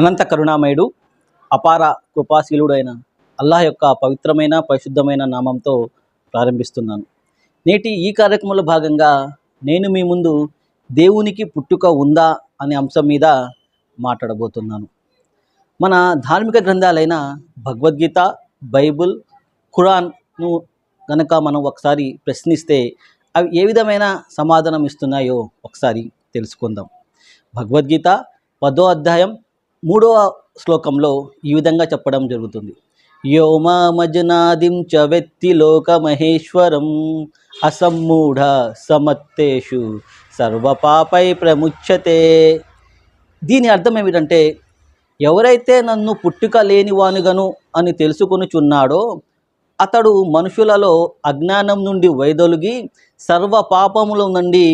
అనంత కరుణామయుడు అపార కృపాశీలుడైన అల్లాహ్ యొక్క పవిత్రమైన పరిశుద్ధమైన నామంతో ప్రారంభిస్తున్నాను. నేటి ఈ కార్యక్రమంలో భాగంగా నేను మీ ముందు దేవునికి పుట్టుక ఉందా అనే అంశం మీద మాట్లాడబోతున్నాను. మన ధార్మిక గ్రంథాలైన భగవద్గీత బైబుల్ ఖురాన్ను గనక మనం ఒకసారి ప్రశ్నిస్తే అవి ఏ విధమైన సమాధానం ఇస్తున్నాయో ఒకసారి తెలుసుకుందాం. భగవద్గీత పదో అధ్యాయం మూడవ శ్లోకంలో ఈ విధంగా చెప్పడం జరుగుతుంది. యోమామజనాదిం చ వెత్తి లోకమహేశ్వరం అసమ్మూఢ సమత్తేషు సర్వపాపై ప్రముచ్యతే. దీని అర్థం ఏమిటంటే ఎవరైతే నన్ను పుట్టుక లేనివానుగను అని తెలుసుకొనుచున్నాడో అతడు మనుషులలో అజ్ఞానం నుండి వైదొలిగి సర్వ పాపముల నుండి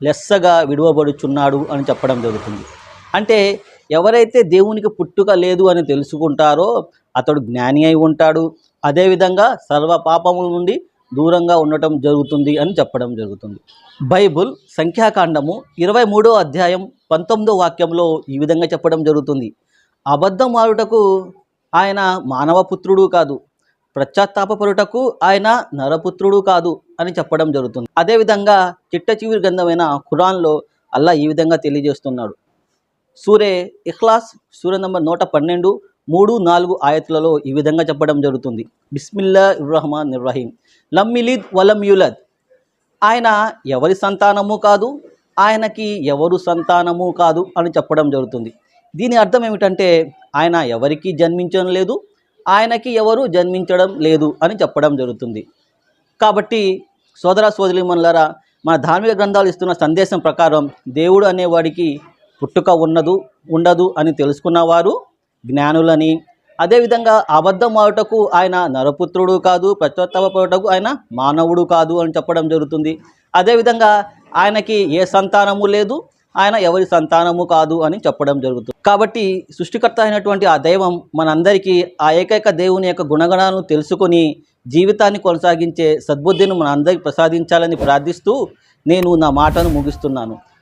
లెస్సగా విడువబడుచున్నాడు అని చెప్పడం జరుగుతుంది. అంటే ఎవరైతే దేవునికి పుట్టుక లేదు అని తెలుసుకుంటారో అతడు జ్ఞాని అయి ఉంటాడు. అదేవిధంగా సర్వ పాపముల నుండి దూరంగా ఉండటం జరుగుతుంది అని చెప్పడం జరుగుతుంది. బైబుల్ సంఖ్యాకాండము ఇరవై మూడో అధ్యాయం పంతొమ్మిదో వాక్యంలో ఈ విధంగా చెప్పడం జరుగుతుంది. అబద్ధం ఆడుటకు ఆయన మానవ పుత్రుడు కాదు. పశ్చాత్తాపరుటకు ఆయన నరపుత్రుడు కాదు అని చెప్పడం జరుగుతుంది. అదేవిధంగా చిట్ట చివరి గ్రంథమైన ఖురాన్లో అల్లా ఈ విధంగా తెలియజేస్తున్నాడు. సూరే ఇఖ్లాస్ సూర్య నంబర్ నూట పన్నెండు మూడు నాలుగు ఆయతులలో ఈ విధంగా చెప్పడం జరుగుతుంది. బిస్మిల్లా ఇర్రహమాన్ నిర్రహీం లమ్మిలిద్ వలం యులద్. ఆయన ఎవరి సంతానము కాదు ఆయనకి ఎవరు సంతానము కాదు అని చెప్పడం జరుగుతుంది. దీని అర్థం ఏమిటంటే ఆయన ఎవరికి జన్మించడం లేదు ఆయనకి ఎవరు జన్మించడం లేదు అని చెప్పడం జరుగుతుంది. కాబట్టి సోదర సోదరిమణులారా మన ధార్మిక గ్రంథాలు ఇస్తున్న సందేశం ప్రకారం దేవుడు అనేవాడికి పుట్టుక ఉన్నదు ఉండదు అని తెలుసుకున్నవారు జ్ఞానులని. అదేవిధంగా అబద్ధం ఆవుటకు ఆయన నరపుత్రుడు కాదు పశ్చాత్తాపడుటకు ఆయన మానవుడు కాదు అని చెప్పడం జరుగుతుంది. అదేవిధంగా ఆయనకి ఏ సంతానము లేదు ఆయన ఎవరి సంతానము కాదు అని చెప్పడం జరుగుతుంది. కాబట్టి సృష్టికర్త అయినటువంటి ఆ దైవం మనందరికీ ఆ ఏకైక దేవుని యొక్క గుణగణాలను తెలుసుకొని జీవితాన్ని కొనసాగించే సద్బుద్ధిని మన అందరికి ప్రసాదించాలని ప్రార్థిస్తూ నేను నా మాటను ముగిస్తున్నాను.